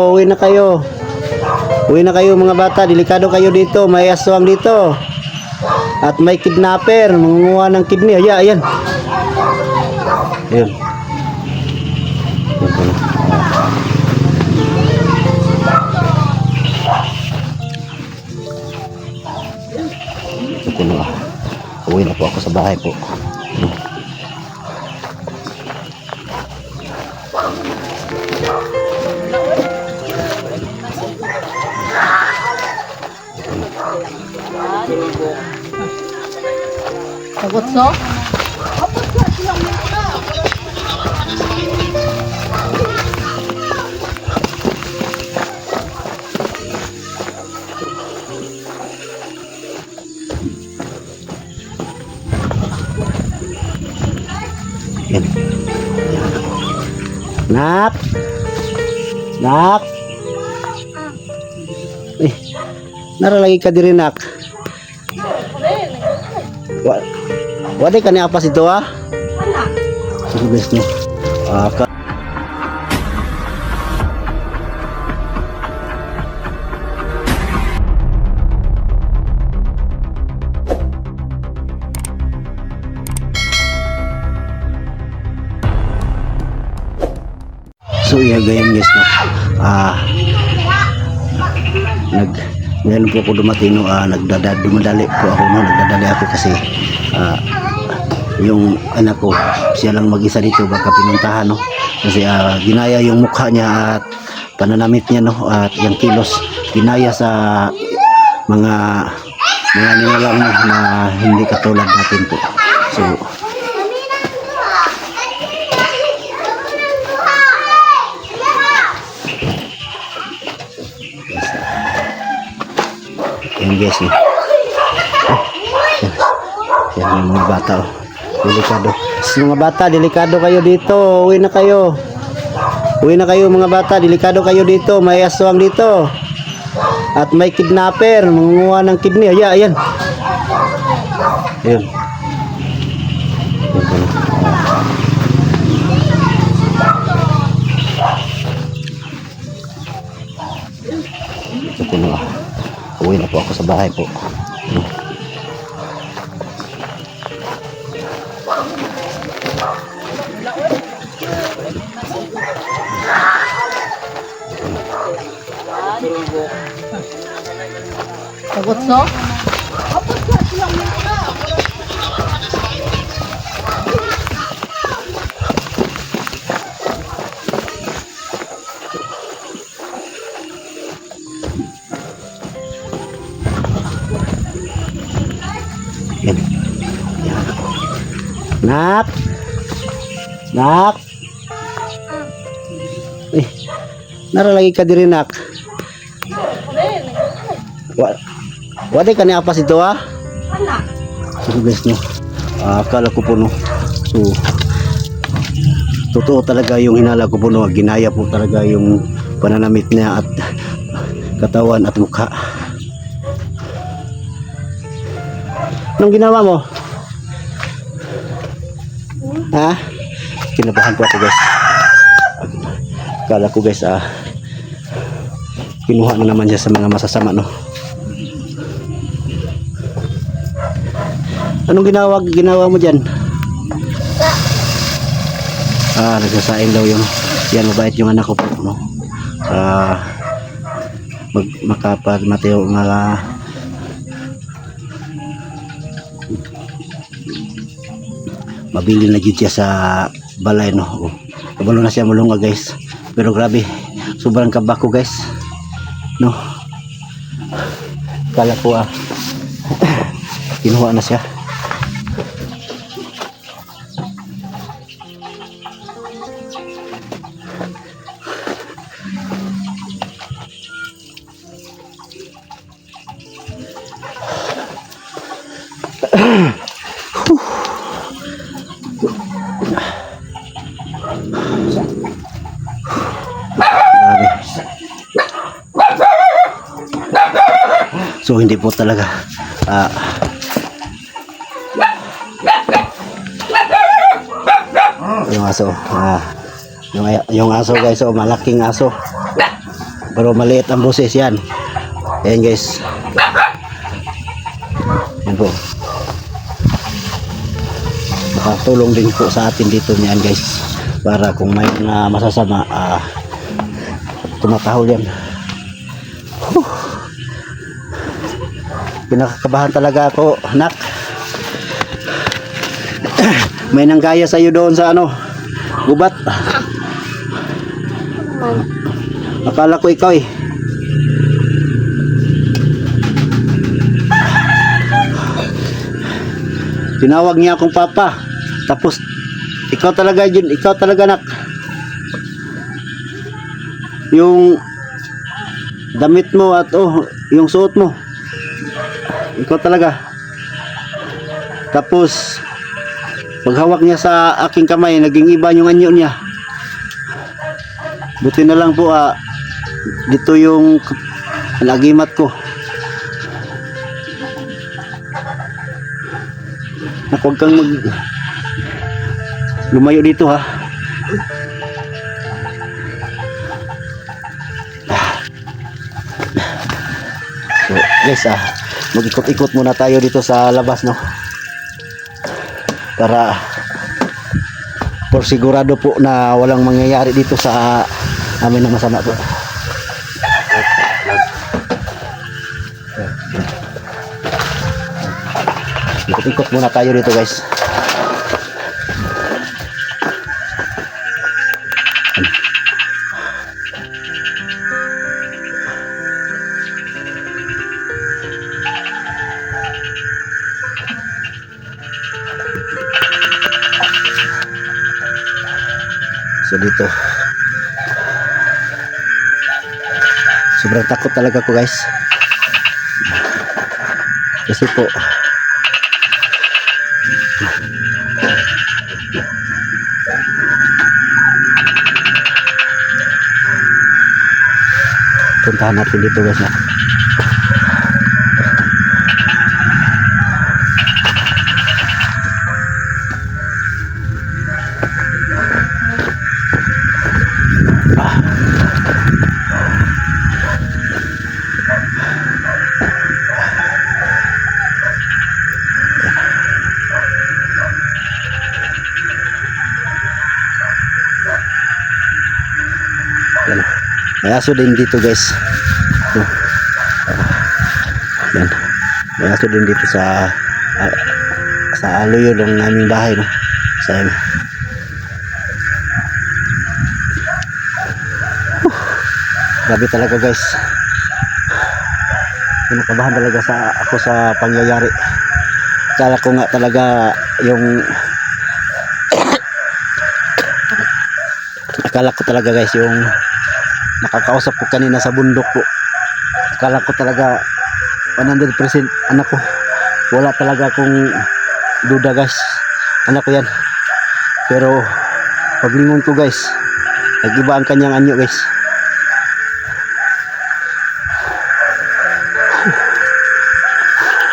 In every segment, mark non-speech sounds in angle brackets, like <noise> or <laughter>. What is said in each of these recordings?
Uwi na kayo. Uwi na kayo mga bata. Delikado kayo dito. May aswang dito. At may kidnapper. Mangunguha ng kidney. Ayan, ayan. Ayan. Uwi na po ako sa bahay po. Sagot so? Yan. Nak. Nak. Eh, naralagi ka diri nak. Wala ka ni apas ito ah. Wala. Ah. So iya gayam guys no. Ah nag ngayon po ako dumating no, ah, nagdada, dumadali po ako no, nagdadali ako kasi ah, yung anak ko. Siya lang mag-isa dito baka pinuntahan no? Kasi ah, ginaya yung mukha niya at pananamit niya no? At yung kilos. Ginaya sa mga mga nilalang no, na hindi katulad natin po. So Yan guys eh. Yan, yan yung mga bata oh. Delikado. Mga bata, delikado kayo dito. Uwi na kayo. Uwi na kayo mga bata, delikado kayo dito. May aswang dito. At may kidnapper, mangunguha ng kidney. Ayan, ayan. Ayan. Ito na. Uwi na po ako sa bahay po. Sagot so? Yan. Yan. Nak! Nak! Eh, naralagi ka diri nak. Wa Wala ka ni apas ito ah. Wala. So guys no. Ah, akala ko po no. So totoo talaga yung hinala ko po no. Ginaya po talaga yung pananamit niya at katawan at mukha. Anong ginawa mo? Ha? Kinabahan po ako guys. Akala ko guys ah kinuha na naman siya sa mga masasama no. Anong ginawa ginawa mo diyan? Ah, nagsasaing daw yung yan mabait yung anak ko po no. Ah mag makapag mateo nga mabili na jud siya sa balay no. Oh, kabalo na siya mulunga guys. Pero grabe, sobrang kabako guys. No. Kala ko ah <laughs> kinuha na siya. So hindi po talaga ah yung aso ah yung yung aso guys oh malaking aso Pero maliit ang boses yan. Ayan guys. Yan po. Makatulong din po sa atin dito niyan guys. Para kung may mga masasama, ah, tumatahol yan. Whew. Pinakakabahan talaga ako, nak. May nanggaya sa iyo doon sa ano, gubat. Akala ko ikaw eh. Tinawag niya akong papa. Tapos ikaw talaga yun, ikaw talaga nak. Yung damit mo at oh, yung suot mo. Ikaw talaga. Tapos paghawak niya sa aking kamay, naging iba yung anyo niya. Buti na lang po ah, dito yung nagimat ko. Huwag kang mag lumayo dito ha. So, guys ah, mag-ikot-ikot muna tayo dito sa labas no. Para por sigurado po na walang mangyayari dito sa amin na masama po. Ikot-ikot muna tayo dito guys. So dito. Sobrang takot talaga ko guys. Kasi po puntahan natin dito guys na. Yan. May aso din dito guys. Ito. Yan. May aso din dito sa ah, sa aluyo ng aming bahay no. Sa ano. Grabe talaga guys. Pinakabahan talaga sa ako sa pangyayari. Kala ko nga talaga yung <coughs> akala ko talaga guys yung nakakausap ko kanina sa bundok po. Akala ko talaga 100% anak ko. Wala talaga akong duda guys. Anak ko yan. Pero paglingon ko guys nagiba ang kanyang anyo guys. <sighs>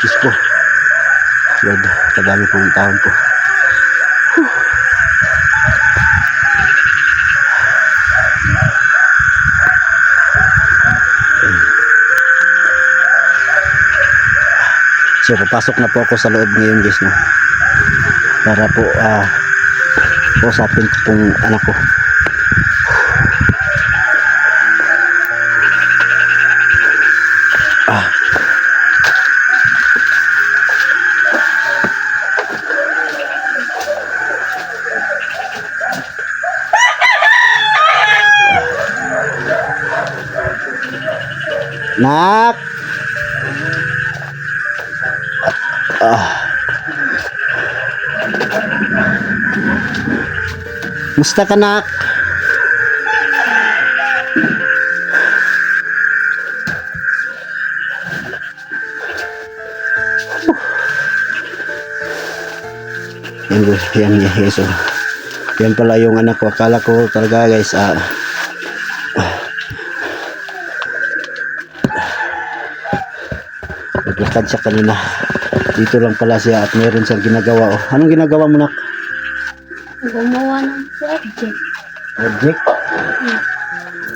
Diyos ko. Lord kadami pong taon ko So papasok na po ako sa loob ngayon guys no. Para po ah usapin ko pong anak ko. Ah. Nak. Ah. Musta ka nak? Yan, guys, yan, yan, yan, so, yan pala yung anak ko. Akala ko talaga guys, ah, naglakad siya kanina. Dito lang pala siya at meron siyang ginagawa. Oh, anong ginagawa mo nak? Gumawa ng project. Project?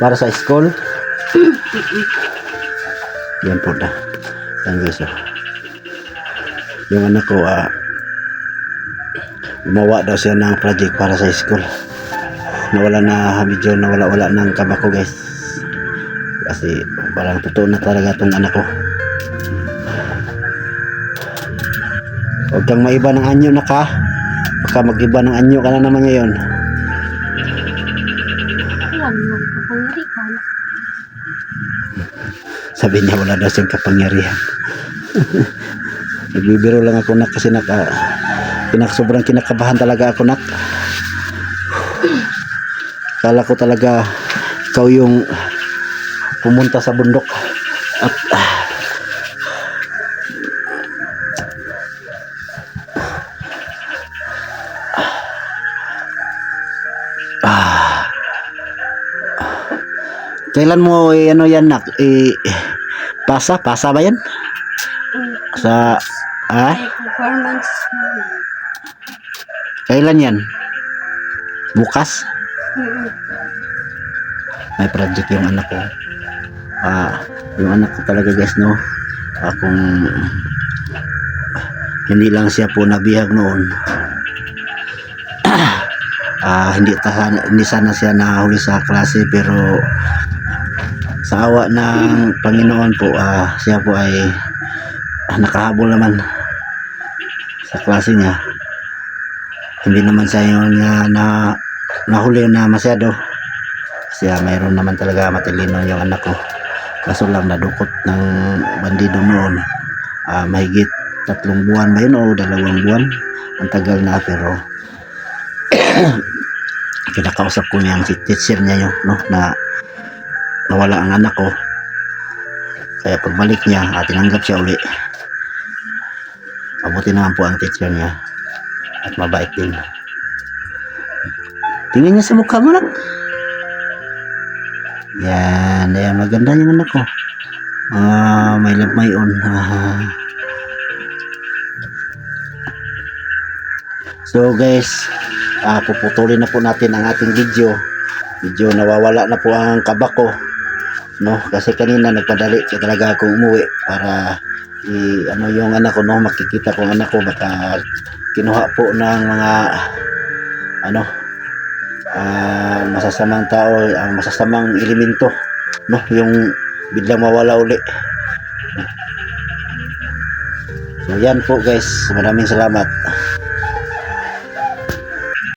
Para sa school? <clears throat> Yan po na. Yan guys, oh. Yung anak ko, ah, gumawa daw siya ng project para sa school. Nawala na, medyo nawala-wala ng kaba ko guys. Kasi parang totoo na talaga tong anak ko. Huwag kang maiba ng anyo na ka. Baka mag-iba ng anyo ka na naman ngayon. Sabi niya wala daw siyang kapangyarihan. <laughs> Nagbibiro lang ako nak kasi naka kinak sobrang kinakabahan talaga ako nak. Kala ko talaga ikaw yung pumunta sa bundok Kailan mo eh, ano yan nak? Eh, pasa? Pasa ba yan? Sa, ah? Performance. Kailan yan? Bukas? May project yung anak ko. Ah, yung anak ko talaga guys no. Ah, kung hindi lang siya po nabihag noon. <clears throat> ah, hindi ta hindi sana siya nahuli sa klase pero sa awa ng Panginoon po ah, siya po ay ah, nakahabol naman sa klase niya. Hindi naman siya yung nga na nahuli na masyado. Ah, mayroon naman talaga matalino yung anak ko. Kaso lang nadukot ng bandido noon. Ah, mahigit tatlong buwan ba yun o dalawang buwan? Ang tagal na pero <clears throat> kinakausap ko niya ang teacher niya yun no, na nawala ang anak ko kaya pagbalik niya ah, tinanggap siya uli mabuti naman po ang teacher niya at mabait din tingnan niya sa mukha mo nak yan, yan, maganda yung anak ko. Ah, may love my own. Ah. <laughs> so guys, ah, puputulin na po natin ang ating video. Medyo nawawala na po ang kaba ko. No, kasi kanina nagpadali siya talaga akong umuwi para i, ano yung anak ko no makikita ko anak ko baka kinuha po ng mga ano ah, masasamang tao, ang masasamang elemento, no? Yung biglang mawala uli. So yan po guys, maraming salamat.